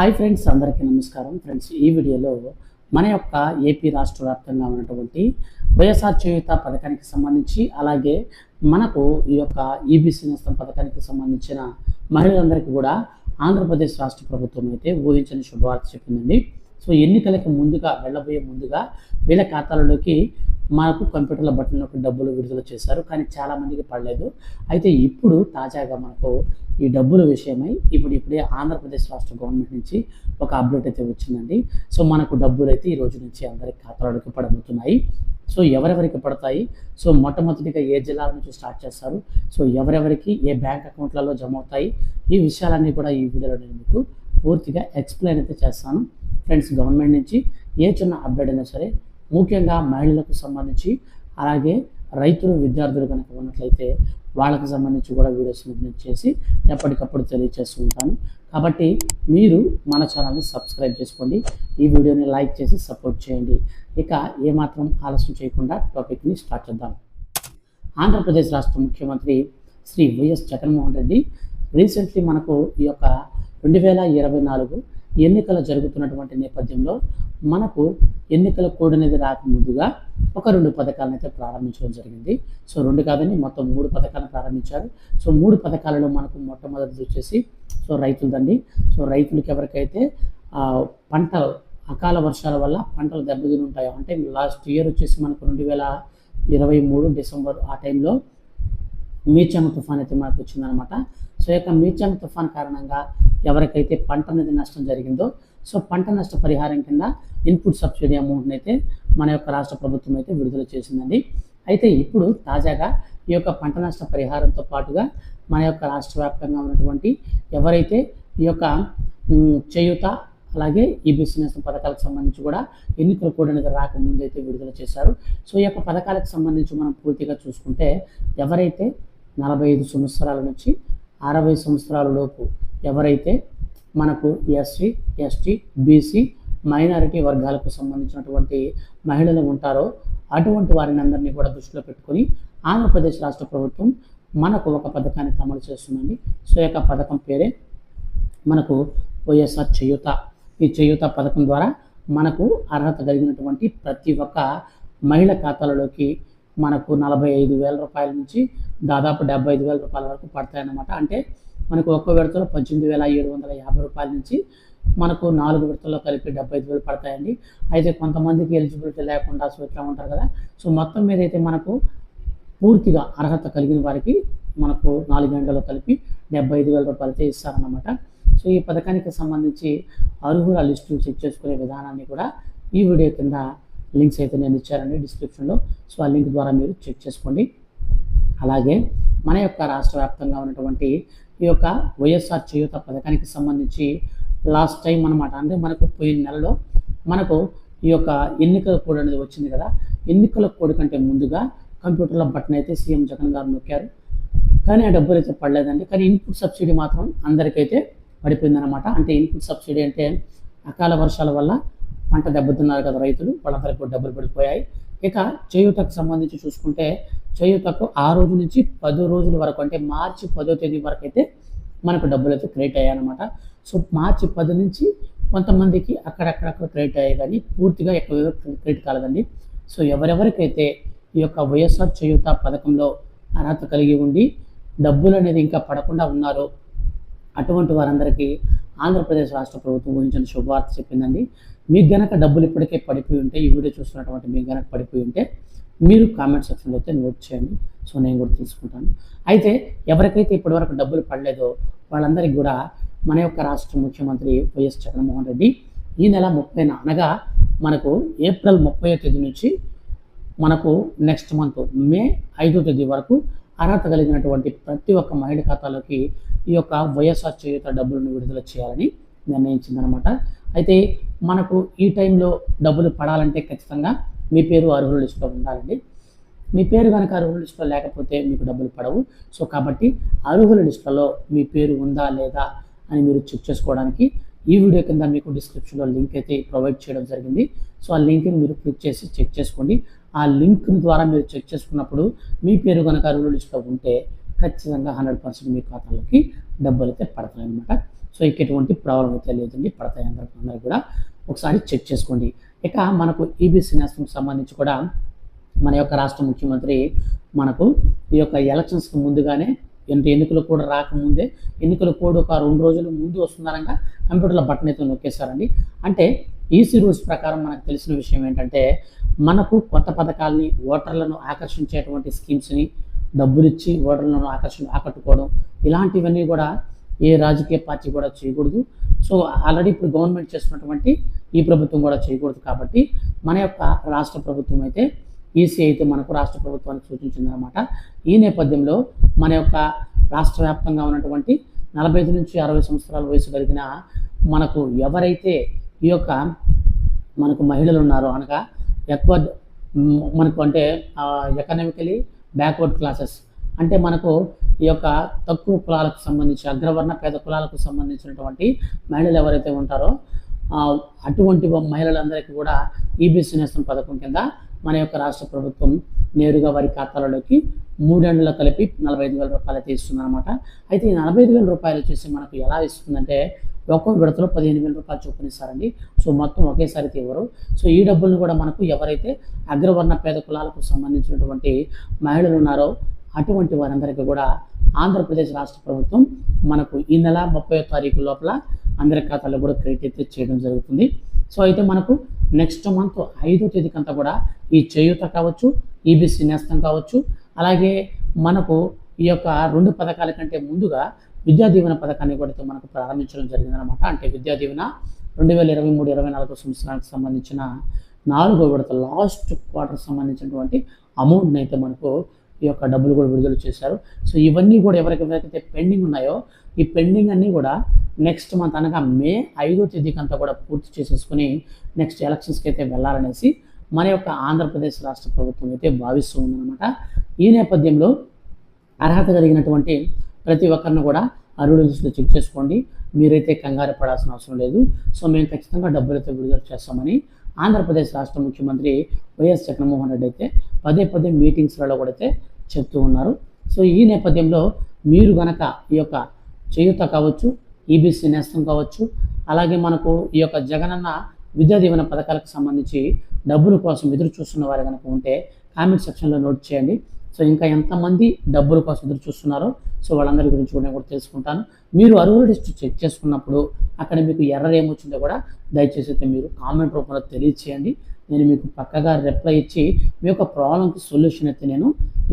Hi friends అందరికీ నమస్కారం. Friends ఈ వీడియోలో మన యొక్క ఏపీ రాష్ట్ర వ్యాప్తంగా ఉన్నటువంటి వైఎస్ఆర్ చేయుత పథకానికి సంబంధించి అలాగే మనకు ఈ యొక్క ఈబీసీ నేస్తం పథకానికి సంబంధించిన మహిళలందరికీ కూడా ఆంధ్రప్రదేశ్ రాష్ట్ర ప్రభుత్వం అయితే ఊహించని శుభవార్త చెప్పిందండి. సో ఎన్నికలకు ముందుగా వెళ్ళబోయే ముందుగా వీళ్ళ ఖాతాలలోకి మనకు కంప్యూటర్ల బట్టలకు డబ్బులు విడుదల చేశారు. కానీ చాలామందికి పడలేదు. అయితే ఇప్పుడు తాజాగా మనకు ఈ డబ్బుల విషయమై ఇప్పుడు ఇప్పుడే ఆంధ్రప్రదేశ్ రాష్ట్ర గవర్నమెంట్ నుంచి ఒక అప్డేట్ అయితే వచ్చిందండి. సో మనకు డబ్బులు అయితే ఈ రోజు నుంచి అందరి ఖాతాలకు పడబోతున్నాయి. సో ఎవరెవరికి పడతాయి? సో మొట్టమొదటిగా ఏ జిల్లాల నుంచి స్టార్ట్ చేస్తారు? సో ఎవరెవరికి ఏ బ్యాంక్ అకౌంట్లలో జమ అవుతాయి? ఈ విషయాలన్నీ కూడా ఈ వీడియోలో నేను మీకు పూర్తిగా ఎక్స్ప్లెయిన్ అయితే చేస్తాను. ఫ్రెండ్స్ గవర్నమెంట్ నుంచి ఏ చిన్న అప్డేట్ అయినా సరే ముఖ్యంగా మహిళలకు సంబంధించి అలాగే రైతులు విద్యార్థులు కనుక ఉన్నట్లయితే వాళ్ళకి సంబంధించి కూడా వీడియోస్ నేను చేసి ఎప్పటికప్పుడు తెలియజేస్తూ ఉంటాను. కాబట్టి మీరు మన ఛానల్ని సబ్స్క్రైబ్ చేసుకోండి. ఈ వీడియోని లైక్ చేసి సపోర్ట్ చేయండి. ఇక ఏమాత్రం ఆలస్యం చేయకుండా టాపిక్ని స్టార్ట్ చేద్దాం. ఆంధ్రప్రదేశ్ రాష్ట్ర ముఖ్యమంత్రి శ్రీ వైఎస్ జగన్మోహన్ రెడ్డి రీసెంట్లీ మనకు ఈ యొక్క రెండు వేల ఇరవై నాలుగు ఎన్నికలు జరుగుతున్నటువంటి నేపథ్యంలో మనకు ఎన్నికల కోడ్ అనేది రాకముందుగా ఒక రెండు పథకాలను అయితే ప్రారంభించడం జరిగింది. సో రెండు కాదని మొత్తం మూడు పథకాలను ప్రారంభించారు. సో మూడు పథకాలలో మనకు మొట్టమొదటిది వచ్చేసి సో రైతులదండి సో రైతులకి ఎవరికైతే పంట అకాల వర్షాల వల్ల పంటలు దెబ్బతిని ఉంటాయో అంటే లాస్ట్ ఇయర్ వచ్చేసి మనకు రెండు వేల ఇరవై మూడు డిసెంబర్ ఆ టైంలో మీచంగ తుఫాన్ అయితే మనకు వచ్చిందనమాట. సో ఈ యొక్క మీచంగ తుఫాన్ కారణంగా ఎవరికైతే పంట అనేది నష్టం జరిగిందో సో పంట నష్ట పరిహారం కింద ఇన్పుట్ సబ్సిడీ అమౌంట్ని అయితే మన యొక్క రాష్ట్ర ప్రభుత్వం అయితే విడుదల చేసిందండి. అయితే ఇప్పుడు తాజాగా ఈ యొక్క పంట నష్ట పరిహారంతో పాటుగా మన యొక్క రాష్ట్ర వ్యాప్తంగా ఉన్నటువంటి ఎవరైతే ఈ యొక్క చేయుత చేయూత అలాగే ఈ బిజినెస్ పథకాలకు సంబంధించి కూడా ఎన్నికల కూడా రాకముందు అయితే విడుదల చేశారు. సో ఈ యొక్క పథకాలకు సంబంధించి మనం పూర్తిగా చూసుకుంటే ఎవరైతే నలభై ఐదు సంవత్సరాల నుంచి అరవై సంవత్సరాల లోపు ఎవరైతే మనకు ఎస్సీ ఎస్టీ బీసీ మైనారిటీ వర్గాలకు సంబంధించినటువంటి మహిళలు ఉంటారో అటువంటి వారిని అందరినీ కూడా దృష్టిలో పెట్టుకొని ఆంధ్రప్రదేశ్ రాష్ట్ర ప్రభుత్వం మనకు ఒక పథకాన్ని అమలు చేస్తుందండి. సో యొక్క పథకం పేరే మనకు వైఎస్ఆర్ చేయూత. ఈ చేయూత పథకం ద్వారా మనకు అర్హత కలిగినటువంటి ప్రతి ఒక్క మహిళ ఖాతాలలోకి మనకు నలభై ఐదు వేల రూపాయల నుంచి దాదాపు డెబ్బై ఐదు వేల రూపాయల వరకు పడతాయన్నమాట. అంటే మనకు ఒక్క విడతలో పద్దెనిమిది వేల ఏడు వందల యాభై రూపాయల నుంచి మనకు నాలుగు విడతల్లో కలిపి డెబ్బై ఐదు వేలు పడతాయండి. అయితే కొంతమందికి ఎలిజిబిలిటీ లేకుండా సో ఇట్లా ఉంటారు కదా. సో మొత్తం మీద అయితే మనకు పూర్తిగా అర్హత కలిగిన వారికి మనకు నాలుగు గంటలు కలిపి డెబ్బై ఐదు వేల రూపాయలు అయితే ఇస్తారన్నమాట. సో ఈ పథకానికి సంబంధించి అర్హుల లిస్టులు చెక్ చేసుకునే విధానాన్ని కూడా ఈ వీడియో కింద లింక్స్ అయితే నేను ఇచ్చారండి డిస్క్రిప్షన్లో. సో ఆ లింక్ ద్వారా మీరు చెక్ చేసుకోండి. అలాగే మన యొక్క రాష్ట్ర వ్యాప్తంగా ఉన్నటువంటి ఈ యొక్క వైఎస్ఆర్ చేయూత పథకానికి సంబంధించి లాస్ట్ టైం అనమాట అంటే మనకు పోయిన నెలలో మనకు ఈ యొక్క ఎన్నికల కోడ్ అనేది వచ్చింది కదా. ఎన్నికల కోడ్ కంటే ముందుగా కంప్యూటర్ల బటన్ అయితే సీఎం జగన్ గారు నొక్కారు. కానీ ఆ డబ్బులు అయితే పడలేదండి. కానీ ఇన్పుట్ సబ్సిడీ మాత్రం అందరికైతే పడిపోయిందనమాట అంటే ఇన్పుట్ సబ్సిడీ అంటే అకాల వర్షాల వల్ల పంట దెబ్బతిన్నారు కదా రైతులు. వాళ్ళందరికీ డబ్బులు పడిపోయాయి. ఇక చేయూతకు సంబంధించి చూసుకుంటే చేయూతకు ఆ రోజు నుంచి పదో రోజుల వరకు అంటే మార్చి పదో తేదీ వరకు అయితే మనకు డబ్బులు అయితే క్రియేట్ అయ్యాయన్నమాట. సో మార్చి పది నుంచి కొంతమందికి అక్కడక్కడక్కడ క్రియేట్ అయ్యాయి కానీ పూర్తిగా ఎక్కువ క్రియేట్ కాలేదండి. సో ఎవరెవరికైతే ఈ యొక్క వైఎస్ఆర్ చేయూత పథకంలో అర్హత కలిగి ఉండి డబ్బులు అనేది ఇంకా పడకుండా ఉన్నారో అటువంటి వారందరికీ ఆంధ్రప్రదేశ్ రాష్ట్ర ప్రభుత్వం గురించిన శుభవార్త చెప్పిందండి. మీకు గనక డబ్బులు ఇప్పటికే పడిపోయి ఉంటే ఈ వీడియో చూస్తున్నటువంటి మీకు గనక పడిపోయి ఉంటే మీరు కామెంట్ సెక్షన్లో అయితే నోట్ చేయండి. సో నేను కూడా తీసుకుంటాను. అయితే ఎవరికైతే ఇప్పటివరకు డబ్బులు పడలేదో వాళ్ళందరికీ కూడా మన యొక్క రాష్ట్ర ముఖ్యమంత్రి వైఎస్ జగన్మోహన్ రెడ్డి ఈ నెల ముప్పైన అనగా మనకు ఏప్రిల్ ముప్పై తేదీ నుంచి మనకు నెక్స్ట్ మంత్ మే ఐదో తేదీ వరకు అర్హత కలిగినటువంటి ప్రతి ఒక్క మహిళ ఖాతాలోకి ఈ యొక్క వైఎస్ఆర్ చేయుత డబ్బులను విడుదల చేయాలని నిర్ణయించిందనమాట అయితే మనకు ఈ టైంలో డబ్బులు పడాలంటే ఖచ్చితంగా మీ పేరు అర్హుల లిస్టులో ఉండాలండి. మీ పేరు కనుక అర్హుల లిస్టులో లేకపోతే మీకు డబ్బులు పడవు. సో కాబట్టి అర్హుల లిస్టులో మీ పేరు ఉందా లేదా అని మీరు చెక్ చేసుకోవడానికి ఈ వీడియో కింద మీకు డిస్క్రిప్షన్లో లింక్ అయితే ప్రొవైడ్ చేయడం జరిగింది. సో ఆ లింక్ని మీరు క్లిక్ చేసి చెక్ చేసుకోండి. ఆ లింక్ ద్వారా మీరు చెక్ చేసుకున్నప్పుడు మీ పేరు కనుక అర్హుల లిస్టులో ఉంటే ఖచ్చితంగా హండ్రెడ్ పర్సెంట్ మీ ఖాతాలోకి డబ్బులు అయితే పడతాయి అనమాట సో ఇక ఎటువంటి ప్రాబ్లం అయితే లేదండి. పడతాయి అందరికీ కూడా. ఒకసారి చెక్ చేసుకోండి. ఇక మనకు ఈబీసీ నేస్తంకి సంబంధించి కూడా మన యొక్క రాష్ట్ర ముఖ్యమంత్రి మనకు ఈ యొక్క ఎలక్షన్స్కి ముందుగానే ఎంత ఎన్నికలు కూడా రాకముందే ఎన్నికలు కూడా ఒక రెండు రోజుల ముందు వస్తున్నారంగా కంప్యూటర్ల బటన్ అయితే నొక్కేశారండి. అంటే ఈసీ రూల్స్ ప్రకారం మనకు తెలిసిన విషయం ఏంటంటే మనకు కొత్త పథకాలని ఓటర్లను ఆకర్షించేటువంటి స్కీమ్స్ని డబ్బులు ఇచ్చి ఓటర్లను ఆకర్షణ ఆకట్టుకోవడం ఇలాంటివన్నీ కూడా ఏ రాజకీయ పార్టీ కూడా చేయకూడదు. సో ఆల్రెడీ ఇప్పుడు గవర్నమెంట్ చేస్తున్నటువంటి ఈ ప్రభుత్వం కూడా చేయకూడదు కాబట్టి మన యొక్క రాష్ట్ర ప్రభుత్వం అయితే ఈసీ అయితే మనకు రాష్ట్ర ప్రభుత్వానికి సూచించిందనమాట ఈ నేపథ్యంలో మన యొక్క రాష్ట్ర వ్యాప్తంగా ఉన్నటువంటి నలభై ఐదు నుంచి అరవై సంవత్సరాల వయసు కలిగిన మనకు ఎవరైతే ఈ యొక్క మనకు మహిళలు ఉన్నారో అనగా ఎక్కువ మనకు అంటే ఎకనామికలీ బ్యాక్వర్డ్ క్లాసెస్ అంటే మనకు ఈ యొక్క తక్కువ కులాలకు సంబంధించి అగ్రవర్ణ పేద కులాలకు సంబంధించినటువంటి మహిళలు ఎవరైతే ఉంటారో అటువంటి మహిళలందరికీ కూడా ఈబీసీ నేస్తం పథకం కింద మన యొక్క రాష్ట్ర ప్రభుత్వం నేరుగా వారి ఖాతాలలోకి మూడేళ్ళలో కలిపి నలభై ఐదు వేల రూపాయలు అయితే అయితే ఈ నలభై ఐదు వేల రూపాయలు వచ్చేసి మనకు ఎలా ఇస్తుందంటే ఒక్కో విడతలో పదిహేను వేల రూపాయలు చొప్పున ఇస్తారండి సో మొత్తం ఒకేసారి అయితే ఇవ్వరు సో ఈ డబ్బులను కూడా మనకు ఎవరైతే అగ్రవర్ణ పేద కులాలకు సంబంధించినటువంటి మహిళలు ఉన్నారో అటువంటి వారందరికీ కూడా ఆంధ్రప్రదేశ్ రాష్ట్ర ప్రభుత్వం మనకు ఈ నెల ముప్పై తారీఖు లోపల అందరి ఖాతాలో కూడా క్రెడిట్ అయితే చేయడం జరుగుతుంది. సో అయితే మనకు నెక్స్ట్ మంత్ ఐదో తేదీకంతా కూడా ఈ చేయూత కావచ్చు ఈబీసీ నేస్తం కావచ్చు అలాగే మనకు ఈ యొక్క రెండు పథకాల కంటే ముందుగా విద్యా దీవెన పథకాన్ని కూడా మనకు ప్రారంభించడం జరిగిందనమాట అంటే విద్యా దీవెన రెండు వేల ఇరవై మూడు ఇరవై నాలుగు సంవత్సరానికి సంబంధించిన నాలుగో విడత లాస్ట్ క్వార్టర్ సంబంధించినటువంటి అమౌంట్ని అయితే మనకు ఈ యొక్క డబ్బులు కూడా విడుదల చేశారు. సో ఇవన్నీ కూడా ఎవరికెవరికైతే పెండింగ్ ఉన్నాయో ఈ పెండింగ్ అన్నీ కూడా నెక్స్ట్ మంత్ అనగా మే ఐదో తేదీకి అంతా కూడా పూర్తి చేసేసుకుని నెక్స్ట్ ఎలక్షన్స్కి అయితే వెళ్ళాలనేసి మన యొక్క ఆంధ్రప్రదేశ్ రాష్ట్ర ప్రభుత్వం అయితే భావిస్తూ ఉందన్నమాట. ఈ నేపథ్యంలో అర్హత కలిగినటువంటి ప్రతి ఒక్కరిని కూడా అర్హుల లిస్టులో చెక్ చేసుకోండి. మీరైతే కంగారు పడాల్సిన అవసరం లేదు. సో మేము ఖచ్చితంగా డబ్బులైతే విడుదల చేస్తామని ఆంధ్రప్రదేశ్ రాష్ట్ర ముఖ్యమంత్రి వైఎస్ జగన్మోహన్ రెడ్డి అయితే పదే పదే మీటింగ్స్లలో కూడా అయితే చెప్తూ ఉన్నారు. సో ఈ నేపథ్యంలో మీరు గనక ఈ యొక్క చేయూత కావచ్చు ఈబీసీ నేస్తం కావచ్చు అలాగే మనకు ఈ యొక్క జగనన్న విద్యా దీవెన పథకాలకు సంబంధించి డబ్బుల కోసం ఎదురు చూస్తున్న వారు కనుక ఉంటే కామెంట్ సెక్షన్లో నోట్ చేయండి. సో ఇంకా ఎంతమంది డబ్బుల కోసం ఎదురు చూస్తున్నారో సో వాళ్ళందరి గురించి కూడా నేను కూడా తెలుసుకుంటాను. మీరు అరువుల లిస్ట్ చెక్ చేసుకున్నప్పుడు అక్కడ మీకు ఎర్రర్ ఏమొచ్చిందో కూడా దయచేసి అయితే మీరు కామెంట్ రూపంలో తెలియచేయండి. నేను మీకు పక్కగా రిప్లై ఇచ్చి మీ యొక్క ప్రాబ్లంకి సొల్యూషన్ అయితే నేను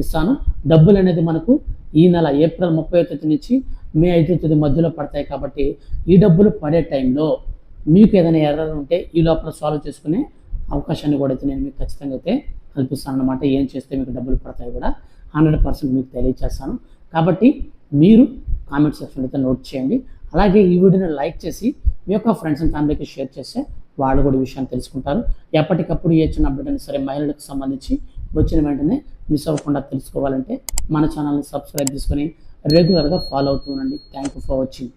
ఇస్తాను. డబ్బులు అనేది మనకు ఈ నెల ఏప్రిల్ ముప్పై తేదీ నుంచి మే ఐదో తేదీ మధ్యలో పడతాయి కాబట్టి ఈ డబ్బులు పడే టైంలో మీకు ఏదైనా ఎర్రర్ ఉంటే ఈ లోపల సాల్వ్ చేసుకునే అవకాశాన్ని కూడా అయితే నేను మీకు ఖచ్చితంగా అయితే కల్పిస్తాను అనమాట ఏం చేస్తే మీకు డబ్బులు పడతాయి కూడా హండ్రెడ్ పర్సెంట్ మీకు తెలియచేస్తాను. కాబట్టి మీరు కామెంట్ సెక్షన్ అయితే నోట్ చేయండి. అలాగే ఈ వీడియోని లైక్ చేసి మీ యొక్క ఫ్రెండ్స్ అండ్ ఫ్యామిలీకి షేర్ చేస్తే వాళ్ళు కూడా విషయాన్ని తెలుసుకుంటారు. ఎప్పటికప్పుడు ఏ చిన్న అప్డేట్ అయినా సరే మహిళలకు సంబంధించి వచ్చిన వెంటనే మిస్ అవ్వకుండా తెలుసుకోవాలంటే మన ఛానల్ని సబ్స్క్రైబ్ చేసుకొని రెగ్యులర్గా ఫాలో అవుతూ ఉండండి. Thank you for watching